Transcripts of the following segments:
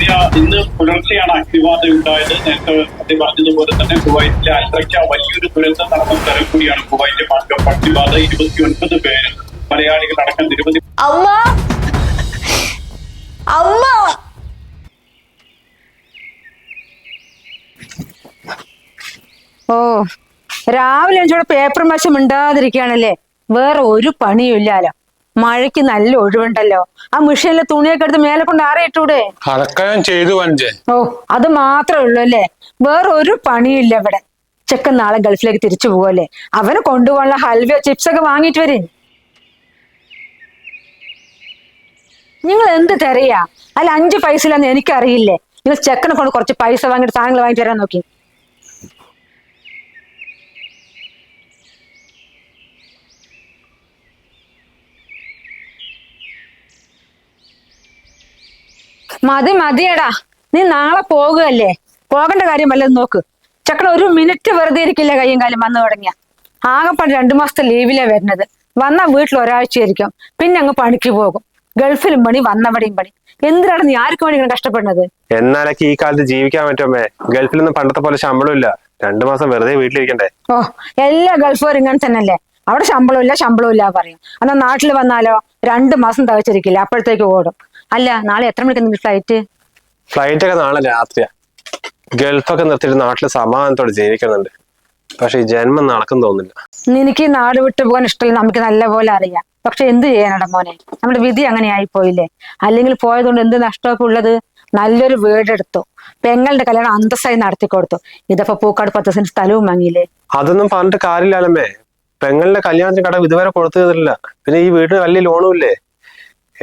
ആദ്യ ഇന്ന് പുലർച്ചെയാണ് അഗ്നിബാധ ഉണ്ടായത്. നേരത്തെ അദ്ദേഹം പറഞ്ഞതുപോലെ തന്നെ കുവൈറ്റിലെ അൽറയ്ക്ക വലിയൊരു ദുരന്തം നടന്ന സ്ഥലം കൂടിയാണ് കുവൈറ്റിലെ മാർഗം അഗ്നിബാധ. ഇരുപത്തി ഒൻപത് പേര് മലയാളികൾ അടക്കം നിരവധി അമ്മ! അമ്മ! ഓ രാവിലെ എനിച്ചോടെ പേപ്പർ മശം ഉണ്ടാതിരിക്കുകയാണല്ലേ വേറെ ഒരു പണിയും ഇല്ലാലോ മഴയ്ക്ക് നല്ല ഒഴിവുണ്ടല്ലോ. ആ മിഷീനിലെ തുണിയൊക്കെ എടുത്ത് മേലെ കൊണ്ട് ആറിയിട്ടൂടെ അതൊക്കെ ചെയ്തു ഓ അത് മാത്രമേ ഉള്ളൂ അല്ലേ? വേറെ ഒരു പണിയില്ല ഇവിടെ. ചെക്കൻ നാളെ ഗൾഫിലേക്ക് തിരിച്ചു പോകല്ലേ അവന് കൊണ്ടുപോകാനുള്ള ഹൽവയോ ചിപ്സ് ഒക്കെ വാങ്ങിയിട്ട് വരും. നിങ്ങൾ എന്ത് തരയാ? അല്ല അഞ്ച് പൈസ ഇല്ലെന്ന് എനിക്കറിയില്ലേ. നിങ്ങൾ ചെക്കനെ കൊണ്ട് കുറച്ച് പൈസ വാങ്ങിയിട്ട് സാധനങ്ങൾ വാങ്ങിച്ചു തരാൻ നോക്കി. മതി മതിയടാ. നീ നാളെ പോകുകയല്ലേ? പോകേണ്ട കാര്യം വല്ലതും നോക്ക്. ചക്കട ഒരു മിനിറ്റ് വെറുതെ ഇരിക്കില്ല കയ്യും കാലം വന്നു തുടങ്ങിയ. ആകെപ്പാട് രണ്ടു മാസത്തെ ലീവിലേ വരുന്നത്. വന്നാ വീട്ടിൽ ഒരാഴ്ചയായിരിക്കും. പിന്നെ അങ്ങ് പണിക്ക് പോകും. ഗൾഫിലും പണി വന്നവിടെയും പണി. എന്തിനാണ് നീ ആർക്കും വേണ്ടി ഇങ്ങനെ കഷ്ടപ്പെടുന്നത്? എന്നാലൊക്കെ ഈ കാലത്ത് ജീവിക്കാൻ പറ്റുമേ ഗൾഫിലൊന്നും പണ്ടത്തെ പോലെ ശമ്പളം ഇല്ല. രണ്ടു മാസം വെറുതെ വീട്ടിലിരിക്കണ്ടേ? ഓ എല്ലാ ഗൾഫുകാരും ഇങ്ങനെ തന്നെയല്ലേ? അവിടെ ശമ്പളം ഇല്ല ശമ്പളം ഇല്ല പറയും. എന്നാൽ നാട്ടിൽ വന്നാലോ? രണ്ടു മാസം തകച്ചിരിക്കില്ല. അപ്പോഴത്തേക്ക് ഓടും. അല്ല നാളെ എത്ര മണിക്ക് നിങ്ങൾ ഫ്ലൈറ്റ് ഫ്ലൈറ്റ് ഒക്കെ നാളെ രാത്രിയാ. ഗൾഫൊക്കെ നിർത്തിയിട്ട് നാട്ടിൽ സമാധാനത്തോടെ ജീവിക്കുന്നുണ്ട്. പക്ഷെ ഈ ജന്മം നടക്കും തോന്നില്ല നിനക്ക് ഈ നാട് വിട്ടു പോകാൻ ഇഷ്ടമില്ല നമുക്ക് നല്ല പോലെ അറിയാം. പക്ഷെ എന്ത് ചെയ്യാനടാ മോനെ? നമ്മുടെ വിധി അങ്ങനെ ആയി പോയില്ലേ അല്ലെങ്കിൽ പോയതുകൊണ്ട് എന്ത് നഷ്ടമൊക്കെ ഉള്ളത്? നല്ലൊരു വീട് വീടെടുത്തു. പെങ്ങളുടെ കല്യാണം അന്തസ്സായി നടത്തി കൊടുത്തു. ഇതപ്പോ പൂക്കാട് പത്ത് സെന്റ് സ്ഥലവും വാങ്ങിയില്ലേ? അതൊന്നും പറഞ്ഞിട്ട് കാര്യമില്ലല്ലേ പെങ്ങളുടെ കല്യാണത്തിന് കടം ഇതുവരെ കൊടുത്തു പിന്നെ ഈ വീട്ടിന് വലിയ ലോണും ഇല്ലേ?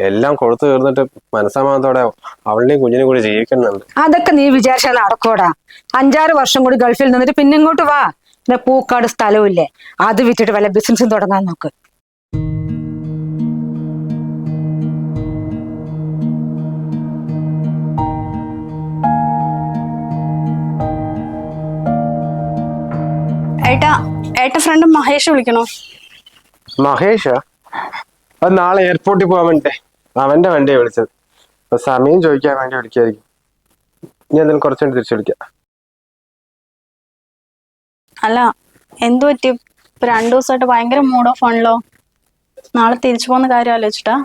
എല്ലാം കൊടുത്തു തീർന്നിട്ട് മനസ്സമാനത്തോടെ അവളുടെയും കുഞ്ഞിനും കൂടി ജീവിക്കുന്നുണ്ട്. അതൊക്കെ നീ വിചാരിച്ചാൽ നടക്കൂടാ. അഞ്ചാറ് വർഷം കൂടി ഗൾഫിൽ നിന്നിട്ട് പിന്നെ ഇങ്ങോട്ട് വാ. പിന്നെ പൂക്കാട് സ്ഥലവും ഇല്ലേ അത് വിറ്റിട്ട് വല്ല ബിസിനസ്സും തുടങ്ങാൻ നോക്ക്. ഏട്ടാ ഏട്ട ഫ്രണ്ട് മഹേഷ് വിളിക്കണോ? മഹേഷ്? അത് നാളെ എയർപോർട്ടിൽ പോകാൻ വേണ്ടേ അവന്റെ വണ്ടിയാണ് വിളിച്ചത്. അപ്പൊ സമയം ചോദിക്കാൻ വേണ്ടി വിളിക്കായിരിക്കും. ഇനി എന്തെങ്കിലും കുറച്ചുകൊണ്ട് തിരിച്ചു വിളിക്കാം. അല്ല എന്തു പറ്റി? ഇപ്പൊ രണ്ടു ദിവസമായിട്ട് ഭയങ്കര മൂഡ് ഓഫ് ആണല്ലോ. നാളെ തിരിച്ചു പോകുന്ന കാര്യം ആലോചിച്ചിട്ടാ?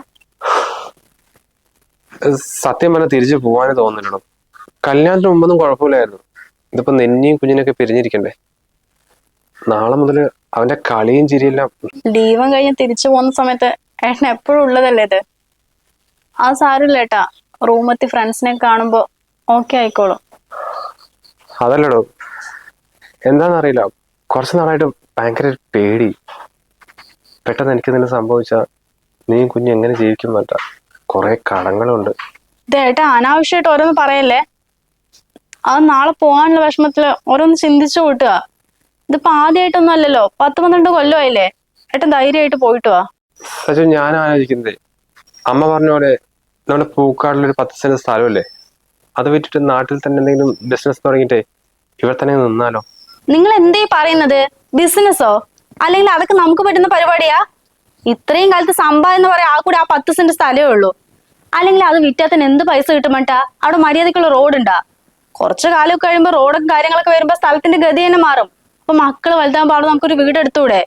സത്യം പറഞ്ഞാൽ തിരിച്ചു പോകാനേ തോന്നുന്നില്ലടോ. കല്യാണത്തിന് മുമ്പൊന്നും കുഴപ്പമില്ലായിരുന്നു. ഇതിപ്പോ നെന്നിയും കുഞ്ഞിനൊക്കെ പിരിഞ്ഞിരിക്കണ്ടേ? നാളെ മുതൽ അവന്റെ കളിയും ചിരിയെല്ലാം ലീവം കഴിഞ്ഞ് തിരിച്ചു പോകുന്ന സമയത്ത് ഏട്ടൻ എപ്പോഴും ഉള്ളതല്ലേ ഇത്? ആ സാരമില്ല ഏട്ടാ. റൂമെത്തി ഫ്രണ്ട്സിനെ കാണുമ്പോ ഓക്കെ ആയിക്കോളും. അതല്ലടോ. എന്താണെന്നറിയില്ല കുറച്ച് നാളായിട്ട് ഭയങ്കര ഒരു പേടി. പെട്ടെന്ന് എനിക്ക് നിന്നെ സംഭവിച്ച നീ കുഞ്ഞ് എങ്ങനെ ജീവിക്കും കൊറേ കുറെ കടങ്ങളുണ്ട്. ഇത് ഏട്ടാ അനാവശ്യമായിട്ട് ഓരോന്ന് പറയല്ലേ? അത് നാളെ പോകാനുള്ള വിഷമത്തിൽ ഓരോന്ന് ചിന്തിച്ചു കൂട്ടുക. ഇതിപ്പോ ആദ്യമായിട്ടൊന്നും അല്ലല്ലോ. പത്ത് പന്ത്രണ്ട് കൊല്ലമായില്ലേ ഏട്ടൻ ധൈര്യമായിട്ട് പോയിട്ട് വാ. സച്ചു ഞാൻ ആലോചിക്കുന്നത്. അമ്മ പറഞ്ഞ പോലെ നമ്മുടെ പൂക്കാടിലൊരു പത്ത് സെന്റ് സ്ഥലമല്ലേ? അത് വിറ്റിട്ട് നാട്ടിൽ തന്നെ എന്തെങ്കിലും ബിസിനസ് തുടങ്ങിയിട്ട് ഇവർ തന്നെ നിന്നാലോ? നിങ്ങൾ എന്തേ പറയുന്നത്? ബിസിനസ്സോ അല്ലെങ്കിൽ അതൊക്കെ നമുക്ക് പറ്റുന്ന പരിപാടിയാ? ഇത്രയും കാലത്ത് സമ്പാദ്യം എന്ന് പറയാൻ ആ കൂടെ ആ പത്ത് സെന്റ് സ്ഥലമേ ഉള്ളൂ. അല്ലെങ്കിൽ അത് വിറ്റാത്തിന് എന്ത് പൈസ കിട്ടുമട്ടാ അവിടെ മര്യാദക്കുള്ള റോഡ് ഉണ്ടാ? കുറച്ചു കാലമൊക്കെ കഴിയുമ്പോൾ റോഡും കാര്യങ്ങളൊക്കെ വരുമ്പോ സ്ഥലത്തിന്റെ ഗതി തന്നെ മാറും. അപ്പൊ മക്കൾ വലുതാകുമ്പോൾ അവിടെ നമുക്കൊരു വീട് എടുത്തൂടെ?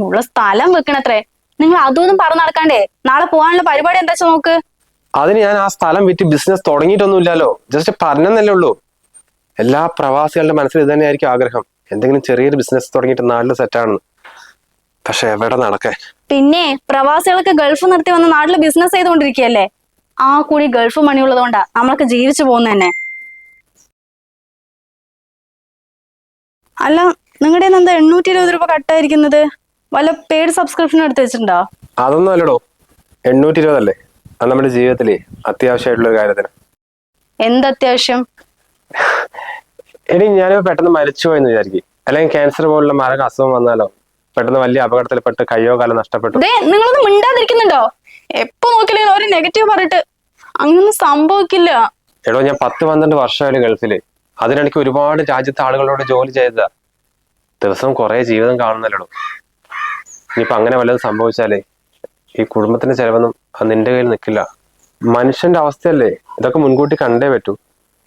ഉള്ള സ്ഥലം വെക്കണത്രേ. നിങ്ങൾ അതൊന്നും പറഞ്ഞു നടക്കാണ്ടേ? നാളെ പോകാനുള്ള പരിപാടി എന്താ നോക്ക്? അതിന് ഞാൻ ആ സ്ഥലം വിറ്റ് ബിസിനസ് തുടങ്ങിയിട്ടൊന്നുമില്ലല്ലോ. ജസ്റ്റ് പറഞ്ഞെന്നല്ലേ ഉള്ളൂ. എല്ലാ പ്രവാസികളുടെ മനസ്സിൽ ഇത് തന്നെയായിരിക്കും ആഗ്രഹം. എന്തെങ്കിലും ചെറിയൊരു ബിസിനസ് തുടങ്ങിയിട്ട് നാട്ടിൽ സെറ്റാണെന്ന് പക്ഷെ എവിടെ നടക്കേ പിന്നെ പ്രവാസികളൊക്കെ ഗൾഫ് നിർത്തി വന്ന് നാട്ടിൽ ബിസിനസ് ചെയ്തുകൊണ്ടിരിക്കുകയല്ലേ? ആ കൂടി ഗൾഫ് മണി ഉള്ളതുകൊണ്ടാ നമ്മൾക്ക് ജീവിച്ചു പോകുന്ന തന്നെ. അല്ല നിങ്ങളുടെ എന്താ എണ്ണൂറ്റി ഇരുപത് രൂപ കട്ടായിരിക്കുന്നത് വല്ല പെയ്ഡ് സബ്സ്ക്രിപ്ഷൻ എടുത്ത് വെച്ചിട്ടുണ്ടോ? അതൊന്നും അല്ലടോ. എണ്ണൂറ്റി ഇരുപതല്ലേ അത് നമ്മുടെ ജീവിതത്തിലെ അത്യാവശ്യമായിട്ടുള്ള ഒരു കാര്യത്തിന്. എന്ത് അത്യാവശ്യം എടി ഞാനിപ്പോ പെട്ടെന്ന് മരിച്ചു പോയെന്ന് വിചാരിക്കും. അല്ലെങ്കിൽ ക്യാൻസർ പോലുള്ള മാരക അസുഖം വന്നാലോ? പെട്ടെന്ന് വലിയ അപകടത്തിൽപ്പെട്ട് കയ്യോ കാലം നഷ്ടപ്പെട്ടു. ദേ നിങ്ങളൊന്നും മിണ്ടാതിരിക്കുന്നുണ്ടോ? എപ്പോ നോക്കിയാലും ഒരു നെഗറ്റീവ് പറഞ്ഞിട്ട് അങ്ങനൊന്നും സംഭവിക്കില്ല. എടോ ഞാൻ പത്ത് പന്ത്രണ്ട് വർഷമായിട്ട് ഗൾഫിൽ. അതിനിടയ്ക്ക് ഒരുപാട് രാജ്യത്തെ ആളുകളോട് ജോലി ചെയ്തതാ. ദിവസം കുറെ ജീവിതം കാണുന്നല്ലോ ഇനിയിപ്പോ അങ്ങനെ വല്ലതും സംഭവിച്ചാലേ? ഈ കുടുംബത്തിന്റെ ചെലവൊന്നും നിന്റെ കയ്യിൽ നിൽക്കില്ല മനുഷ്യന്റെ അവസ്ഥയല്ലേ? ഇതൊക്കെ മുൻകൂട്ടി കണ്ടേ പറ്റൂ.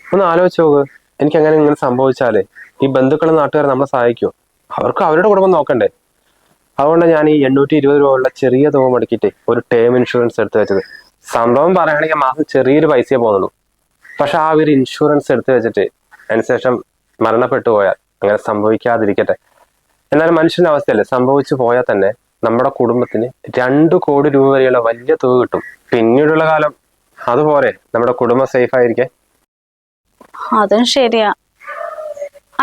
ഒന്ന് ആലോചിച്ച് നോക്ക്. എനിക്ക് അങ്ങനെ ഇങ്ങനെ സംഭവിച്ചാലേ ഈ ബന്ധുക്കളും നാട്ടുകാരെ നമ്മളെ സഹായിക്കുമോ അവർക്ക് അവരുടെ കുടുംബം നോക്കണ്ടേ? അതുകൊണ്ട് ഞാൻ ഈ എണ്ണൂറ്റി ഇരുപത് രൂപ ഉള്ള ചെറിയ തുക മടക്കിയിട്ട് ഒരു ടേം ഇൻഷുറൻസ് എടുത്തു വെച്ചത്. സംഭവം പറയുകയാണെങ്കിൽ മാസം ചെറിയൊരു പൈസയെ പോകുന്നുള്ളൂ. പക്ഷെ ആ ഒരു ഇൻഷുറൻസ് എടുത്ത് വെച്ചിട്ട് അതിനുശേഷം മരണപ്പെട്ടു പോയാൽ അങ്ങനെ സംഭവിക്കാതിരിക്കട്ടെ. എന്നാലും മനുഷ്യന്റെ അവസ്ഥയല്ലേ? സംഭവിച്ചു പോയാൽ തന്നെ നമ്മുടെ കുടുംബത്തിന് രണ്ടു കോടി രൂപ വരെയുള്ള വലിയ തുക കിട്ടും. പിന്നീടുള്ള കാലം അതുപോലെ നമ്മുടെ കുടുംബം സേഫ് ആയിരിക്കെ. അതും ശരിയാ.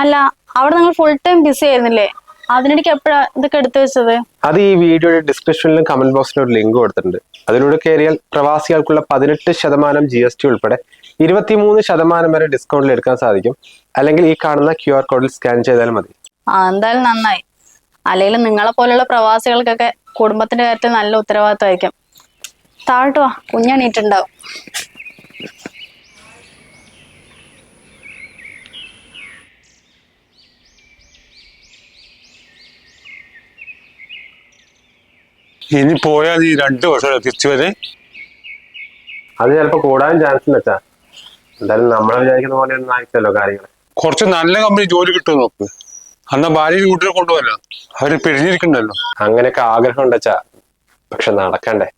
അല്ല അവിടെ നിങ്ങൾ ഫുൾ ടൈം ബിസി ആയിരുന്നില്ലേ? അതിനിടയ്ക്ക് എപ്പോഴാ ഇതൊക്കെ എടുത്തു വെച്ചത്? അത് ഈ വീഡിയോയുടെ ഡിസ്ക്രിപ്ഷനിലും കമന്റ് ബോക്സിലും ഒരു ലിങ്ക് കൊടുത്തിട്ടുണ്ട്. അതിലൂടെ കയറിയാൽ പ്രവാസികൾക്കുള്ള പതിനെട്ട് ശതമാനം ജി എസ് ടി ഉൾപ്പെടെ ഇരുപത്തിമൂന്ന് ശതമാനം വരെ ഡിസ്കൗണ്ടിൽ എടുക്കാൻ സാധിക്കും. അല്ലെങ്കിൽ ഈ കാണുന്ന ക്യു ആർ കോഡിൽ സ്കാൻ ചെയ്താൽ മതി. ആ എന്തായാലും നന്നായി. അല്ലെങ്കിൽ നിങ്ങളെ പോലുള്ള പ്രവാസികൾക്കൊക്കെ കുടുംബത്തിന്റെ കാര്യത്തിൽ നല്ല ഉത്തരവാദിത്തമായിരിക്കും താഴോട്ട് വാ കുഞ്ഞണീറ്റുണ്ടാവും. ഇനി പോയാൽ ഈ രണ്ടു വർഷം തിരിച്ചു വരെ? അത് ചിലപ്പോ കൂടാൻ ചാൻസ് ഉണ്ട് വെച്ചാ എന്തായാലും നമ്മളെ വിചാരിക്കുന്ന പോലെ ഒന്നും ആയിട്ടല്ലോ കാര്യങ്ങൾ കുറച്ച് നല്ല കമ്പനി ജോലി കിട്ടുമോ നോക്ക് അന്ന് ഭാര്യ വീട്ടിൽ കൊണ്ടുപോകല്ലോ അവർ പിരിഞ്ഞിരിക്കണ്ടല്ലോ. അങ്ങനെയൊക്കെ ആഗ്രഹം ഉണ്ടച്ചാ പക്ഷെ നടക്കണ്ടേ?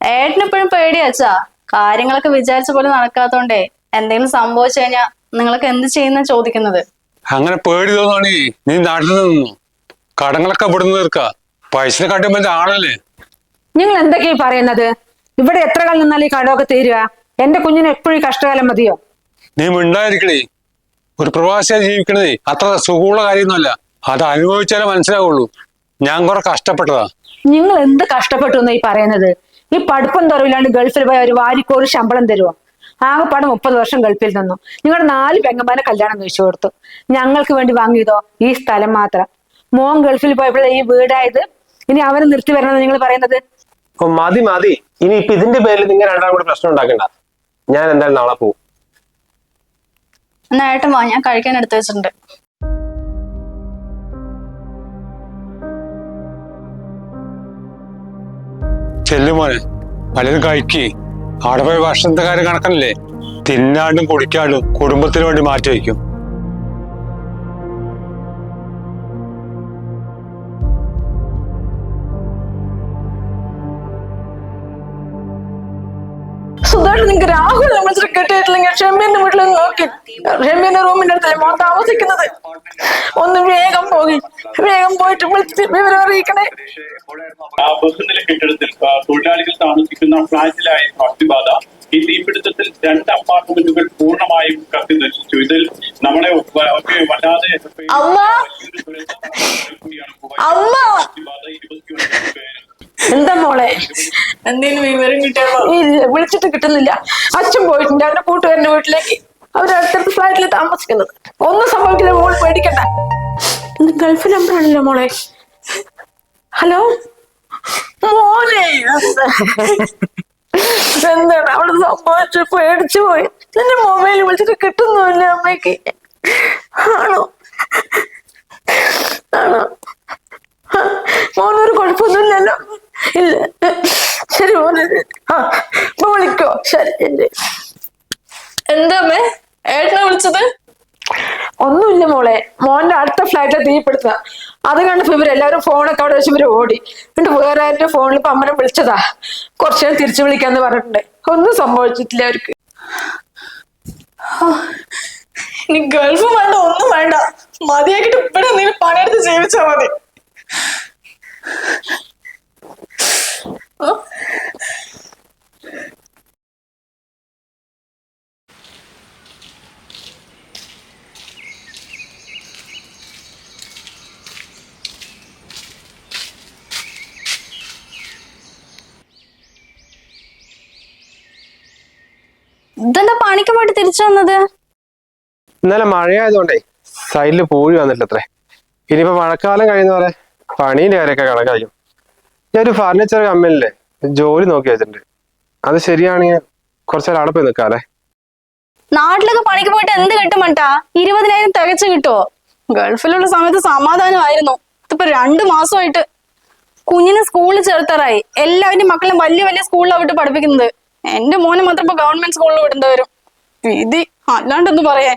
ഏട്ടനെപ്പോഴും പേടിയാച്ചാ കാര്യങ്ങളൊക്കെ വിചാരിച്ച പോലെ നടക്കാത്തോണ്ടേ എന്തെങ്കിലും സംഭവിച്ചു കഴിഞ്ഞാ നിങ്ങളൊക്കെ എന്ത് ചെയ്യുന്ന ചോദിക്കുന്നത്? അങ്ങനെ പേടി തോന്നി നീ നാട്ടിൽ നിന്നു? കടങ്ങളൊക്കെ ഇവിടുന്ന് തീർക്ക. പൈസ കാട്ടുമ്പോ ആളല്ലേ? നിങ്ങൾ എന്തൊക്കെയാ ഈ പറയുന്നത്? ഇവിടെ എത്ര കാലം നിന്നാൽ ഈ കടമൊക്കെ തീരുക എന്റെ കുഞ്ഞിന് എപ്പോഴും ഈ കഷ്ടകാലം മതിയോ? നീ മിണ്ടായിരിക്കണേ ഒരു പ്രവാസിയായി ജീവിക്കണതേ അത്ര സുഖമുള്ള കാര്യമൊന്നുമല്ല. അത് അനുഭവിച്ചാലേ മനസ്സിലാവുള്ളൂ. ഞാൻ കുറെ കഷ്ടപ്പെട്ടതാ. നിങ്ങൾ എന്ത് കഷ്ടപ്പെട്ടു എന്നാ ഈ പറയുന്നത്? ഈ പഠിപ്പം തുറവില്ലാണ്ട് ഗൾഫിൽ പോയ ഒരു വാരിക്കോറ് ശമ്പളം തരുമോ ആകെപ്പാടെ മുപ്പത് വർഷം ഗൾഫിൽ നിന്നു. നിങ്ങളുടെ നാല് പെങ്ങന്മാരെ കല്യാണം കഴിച്ചു കൊടുത്തു. ഞങ്ങൾക്ക് വേണ്ടി വാങ്ങിയതോ? ഈ സ്ഥലം മാത്രം. മോൻ ഗൾഫിൽ പോയപ്പോഴേ ഈ വീടായത്. ഇനി അവരെ നിർത്തി വരണമെന്ന് നിങ്ങൾ പറയുന്നത്? മതി മതി. ഇനി ഇപ്പൊ ഇതിന്റെ പേരിൽ നിങ്ങൾ രണ്ടാളും കൂടെ പ്രശ്നം ഉണ്ടാക്കണ്ട. ഞാൻ എന്തായാലും നാളെ പോകും എന്നാ ഏട്ടൻ വാ ഞാൻ കഴിക്കാൻ എടുത്തു വെച്ചിട്ടുണ്ട്. ചെല്ലുമോനെ പലരും കഴിക്കേ. അവിടെ പോയി ഭക്ഷണത്തെ കാര്യം കണക്കല്ലേ തിന്നാണ്ടും കുടിക്കാണ്ടും കുടുംബത്തിന് വേണ്ടി മാറ്റി വയ്ക്കും. സുധാകരൻ നിങ്ങൾക്ക് രാഹുൽ വിളിച്ചിട്ട് കിട്ടിയിട്ടില്ലെങ്കിൽ ഷെമ്മിന്റെ വീട്ടിൽ നോക്കി. ഷെമ്മിന്റെ റൂമിന്റെ അടുത്തല്ലേ മോൻ താമസിക്കുന്നത്? ഒന്ന് വേഗം പോയി വേഗം പോയിട്ട് വിളിച്ച് വിവരം അറിയിക്കണേ. ആ ബഹുനില കെട്ടിടത്തിൽ തൊഴിലാളികൾ താമസിക്കുന്ന ഫ്ളാറ്റിലായിരുന്നു അഗ്നിബാധ ഈ തീപിടുത്തത്തിൽ രണ്ട് അപ്പാർട്ട്മെന്റുകൾ പൂർണമായും കത്തി നശിച്ചു ഇതിൽ നമ്മളെ വല്ലാതെ അമ്മ! വലിയൊരു ദുരന്തമാണ് കൂടിയാണ് കുവൈറ്റ്. അമ്മ! അഗ്നിബാധ ഇരുപത്തിയൊൻപത് പേര് എന്താ മോളെ എന്തെങ്കിലും വിവരം കിട്ടിയോ ഇല്ല വിളിച്ചിട്ട് കിട്ടുന്നില്ല. അച്ഛൻ പോയിട്ടുണ്ട് അവന്റെ കൂട്ടുകാരന്റെ വീട്ടിലേക്ക്. അവർ അടുത്തടുത്ത ഫ്ലാറ്റിൽ താമസിക്കുന്നത്. ഒന്നും സംഭവിക്കില്ല മോൾ പേടിക്കണ്ട. ഇത് ഗൾഫ് നമ്പറാണല്ലോ മോളെ. ഹലോ? മോനെ എന്താണ് അവിടെ സംഭവിച്ചു പേടിച്ചു പോയി. നിന്റെ മൊബൈൽ വിളിച്ചിട്ട് കിട്ടുന്നുമില്ല അമ്മയ്ക്ക്. ആണോ? ആണോ? മോനൊരു കുഴപ്പമൊന്നുമില്ലല്ലോ. ഇല്ല. ശരി മോനെ. ആ ഇപ്പൊ വിളിക്കോ ശരി എന്താ അമ്മേ? ഏട്ടനെ വിളിച്ചത്? ഒന്നുമില്ല മോളെ. മോന്റെ അടുത്ത ഫ്ലാറ്റിൽ തീപിടുത്ത. അത് കണ്ടപ്പോ ഇവരെല്ലാവരും ഫോണൊക്കെ അവിടെ വെച്ച് ഇവർ ഓടി. എന്നിട്ട് വേറെ ആരുടെ ഫോണിൽ ഇപ്പൊ അമ്മനെ വിളിച്ചതാ. കുറച്ചു നേരം തിരിച്ചു വിളിക്കാന്ന് പറഞ്ഞിട്ടുണ്ട്. ഒന്നും സംഭവിച്ചിട്ടില്ല അവർക്ക്. ഇനി ഗൾഫ് വേണ്ട ഒന്നും വേണ്ട. മതിയാക്കിട്ട് ഇവിടെ എന്തെങ്കിലും പണിയെടുത്ത് ജീവിച്ചാ മതി. ഇതെന്താ പണിക്ക് പോയിട്ട് തിരിച്ചു വന്നത്? ഇന്നലെ മഴയായതുകൊണ്ടേ സൈഡിൽ പൂഴി വന്നിട്ടത്രേ ഇനിയിപ്പോ മഴക്കാലം കഴിയുന്നവരെ പണീന്റെ കാര്യമൊക്കെ കണക്കായിരിക്കും ഞാൻ ഒരു ഫർണിച്ചർ കമ്പനിയിലെ ജോലി നോക്കി വെച്ചിട്ടുണ്ട്. അത് ശരിയാണെങ്കിൽ കുറച്ചേരം അവിടെ പോയി നിൽക്കാല്ലേ? നാട്ടിലൊക്കെ പണിക്ക് പോയിട്ട് എന്ത് കിട്ടും മട്ടാ ഇരുപതിനായിരം തികച്ചു കിട്ടുമോ ഗൾഫിലുള്ള സമയത്ത് സമാധാനമായിരുന്നു. ഇതിപ്പോ രണ്ടു മാസമായിട്ട്. കുഞ്ഞിനെ സ്കൂളിൽ ചേർത്താറായി. എല്ലാവരുടെ മക്കളും വലിയ വലിയ സ്കൂളിലാണ് വിട്ട് പഠിപ്പിക്കുന്നത്. എന്റെ മോനെ മാത്രം ഇപ്പൊ ഗവൺമെന്റ് സ്കൂളിൽ വിടേണ്ടി വരും. വിധി അല്ലാണ്ടെന്ന് പറയാ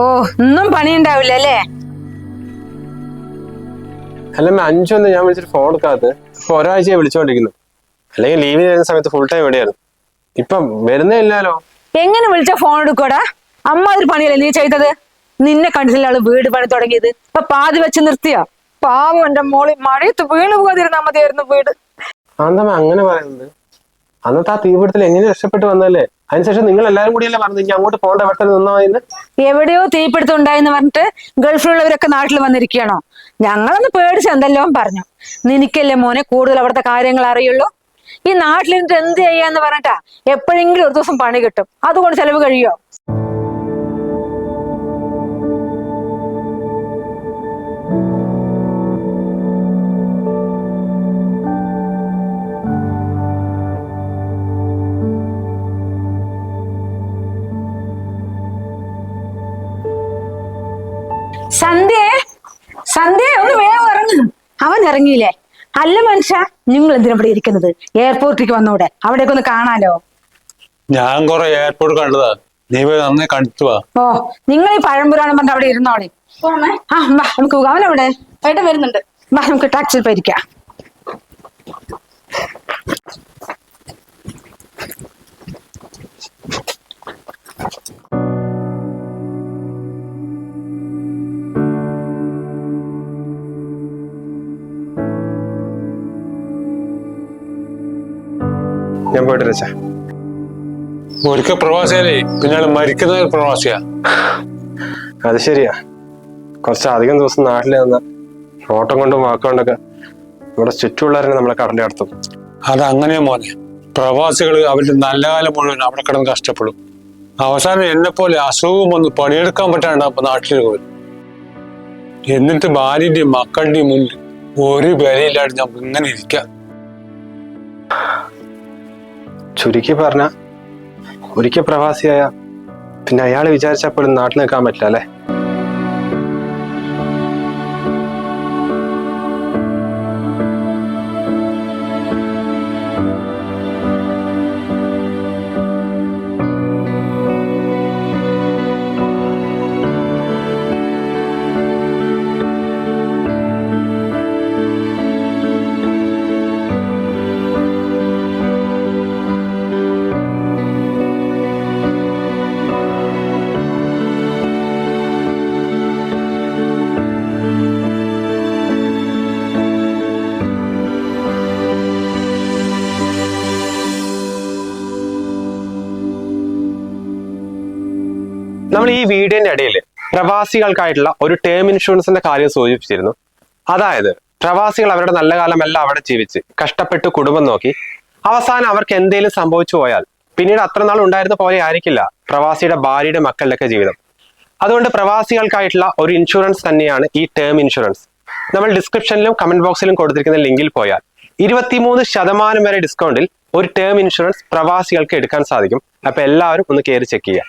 ഓ ഒന്നും പണിയുണ്ടാവില്ല അല്ലേ? അല്ല അഞ്ചു ഒന്ന് ഞാൻ വിളിച്ചിട്ട് ഫോൺ എടുക്കാത്ത ഇപ്പൊ ഒരാഴ്ചയെ വിളിച്ചോണ്ടിരിക്കുന്നു. അല്ലെങ്കിൽ ലീവിന് വരുന്ന സമയത്ത് ഫുൾ ടൈം എവിടെയാണ് ഇപ്പം വരുന്നേ ഇല്ലാലോ? എങ്ങനെ വിളിച്ച ഫോൺ എടുക്കോടാ അമ്മ ഒരു പണിയല്ലേ നീ ചെയ്തത്? നിന്നെ കണ്ടില്ല ആൾ വീട് പണി തുടങ്ങിയത്. ഇപ്പൊ പാതി വെച്ച് നിർത്തിയാ. പാവം എന്റെ മോളി മഴയത്ത് വീണ് പോകാതിരുന്നാ മതിയായിരുന്നു വീട്. അന്നമ്മ അങ്ങനെ പറയുന്നത്? അന്നത്തെ ആ തീപിടുത്തിൽ എങ്ങനെ രക്ഷപ്പെട്ടു വന്നല്ലേ അതിനുശേഷം നിങ്ങൾ എല്ലാവരും കൂടിയല്ലേ പറഞ്ഞു അങ്ങോട്ട് പോകേണ്ട പെട്ടെന്ന് നിന്നോ എന്ന്? എവിടെയോ തീപിടുത്തം ഉണ്ടായെന്ന് പറഞ്ഞിട്ട് ഗൾഫിലുള്ളവരൊക്കെ നാട്ടിൽ വന്നിരിക്കുകയാണോ? ഞങ്ങളൊന്ന് പേടിച്ച് എന്തെല്ലോ പറഞ്ഞു. നിനക്കല്ലേ മോനെ കൂടുതൽ അവിടുത്തെ കാര്യങ്ങൾ അറിയുള്ളൂ? ഈ നാട്ടിലിരുന്നിട്ട് എന്ത് ചെയ്യാന്ന് പറഞ്ഞിട്ടാ? എപ്പോഴെങ്കിലും ഒരു ദിവസം പണി കിട്ടും. അതുകൊണ്ട് ചെലവ് കഴിയോ ഇറങ്ങിയില്ലേ? അല്ല മനുഷ്യ നിങ്ങൾ എന്തിനാ ഇവിടെ ഇരിക്കുന്നത്? എയർപോർട്ടിലേക്ക് വന്നൂടെ. അവിടേക്ക് ഒന്ന് കാണാലോ? ഞാൻ കൊറേ എയർപോർട്ട് കണ്ടതാ. നീ പോയി നന്നായി കണ്ടിട്ട് വാ. ഓ നിങ്ങൾ ഈ പഴംപുരാണം പറഞ്ഞ അവിടെ ഇരുന്നോളെ. ആ വാ നമുക്ക് പോകാം. അവനവിടെ ഏട്ടൻ വരുന്നുണ്ട്. വാ നമുക്ക് ടാക്സിയിൽ പോയിരിക്കാം. ഒരിക്കൽ പ്രവാസിയാലേ പിന്നെ ആൾ മരിക്കുന്ന പ്രവാസിയാ. അത് ശരിയാ. കുറച്ചധികം ദിവസം നാട്ടിൽ നിന്ന് ഓട്ടം കൊണ്ടും വാക്കുകൊണ്ടൊക്കെ ഇവിടെ ചുറ്റുമുള്ളവരെ നമ്മളെ കടലിൽ നടത്തും അത് അങ്ങനെയാ മോനെ. പ്രവാസികൾ അവരുടെ നല്ല കാലം മുഴുവൻ അവിടെ കിടന്ന് കഷ്ടപ്പെടും. അവസാനം എന്നെ പോലെ അസുഖം വന്ന് പണിയെടുക്കാൻ പറ്റാണ്ട് അപ്പൊ നാട്ടിൽ പോയി എന്നിട്ട് ഭാര്യന്റെയും മക്കളുടെയും മുന്നിൽ ഒരു വിലയില്ലാണ്ട് ഞാൻ ഇങ്ങനെ ഇരിക്കാം. ചുരുക്കി പറഞ്ഞ ഒരിക്കൽ പ്രവാസിയായ പിന്നെ അയാൾ വിചാരിച്ചപ്പോഴും നാട്ടിൽ നിൽക്കാൻ പറ്റില്ല അല്ലേ? ഈ വീഡിയോന്റെ ഇടയിൽ പ്രവാസികൾക്കായിട്ടുള്ള ഒരു ടേം ഇൻഷുറൻസിന്റെ കാര്യം സൂചിപ്പിച്ചിരുന്നു. അതായത് പ്രവാസികൾ അവരുടെ നല്ല കാലമെല്ലാം അവിടെ ജീവിച്ച് കഷ്ടപ്പെട്ട് കുടുംബം നോക്കി അവസാനം അവർക്ക് എന്തെങ്കിലും സംഭവിച്ചു പോയാൽ പിന്നീട് അത്ര നാൾ ഉണ്ടായിരുന്ന പോലെ ആയിരിക്കില്ല പ്രവാസിയുടെ ഭാര്യയുടെ മക്കളുടെയൊക്കെ ജീവിതം. അതുകൊണ്ട് പ്രവാസികൾക്കായിട്ടുള്ള ഒരു ഇൻഷുറൻസ് തന്നെയാണ് ഈ ടേം ഇൻഷുറൻസ് നമ്മൾ ഡിസ്ക്രിപ്ഷനിലും കമന്റ് ബോക്സിലും കൊടുത്തിരിക്കുന്ന ലിങ്കിൽ പോയാൽ ഇരുപത്തിമൂന്ന് ശതമാനം വരെ ഡിസ്കൗണ്ടിൽ ഒരു ടേം ഇൻഷുറൻസ് പ്രവാസികൾക്ക് എടുക്കാൻ സാധിക്കും. അപ്പൊ എല്ലാവരും ഒന്ന് കയറി ചെക്ക് ചെയ്യുക.